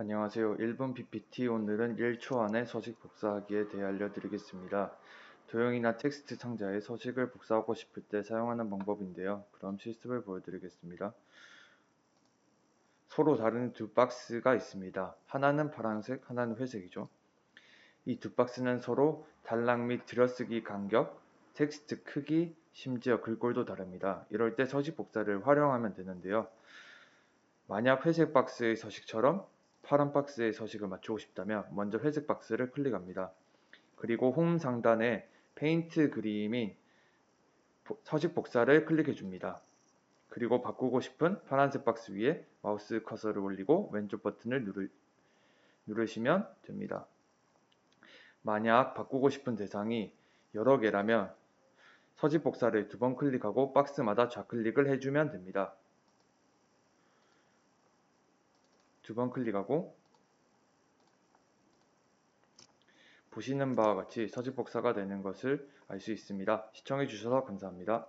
안녕하세요. 1분 PPT 오늘은 1초 안에 서식 복사하기에 대해 알려드리겠습니다. 도형이나 텍스트 상자에 서식을 복사하고 싶을 때 사용하는 방법인데요. 그럼 실습을 보여드리겠습니다. 서로 다른 두 박스가 있습니다. 하나는 파란색, 하나는 회색이죠. 이 두 박스는 서로 단락 및 들여쓰기 간격, 텍스트 크기, 심지어 글꼴도 다릅니다. 이럴 때 서식 복사를 활용하면 되는데요. 만약 회색 박스의 서식처럼 파란 박스의 서식을 맞추고 싶다면 먼저 회색 박스를 클릭합니다. 그리고 홈 상단에 페인트 그림인 서식 복사를 클릭해 줍니다. 그리고 바꾸고 싶은 파란색 박스 위에 마우스 커서를 올리고 왼쪽 버튼을 누르, 누르시면 됩니다. 만약 바꾸고 싶은 대상이 여러 개라면 서식 복사를 두 번 클릭하고 박스마다 좌클릭을 해주면 됩니다. 두 번 클릭하고 보시는 바와 같이 서식 복사가 되는 것을 알 수 있습니다. 시청해 주셔서 감사합니다.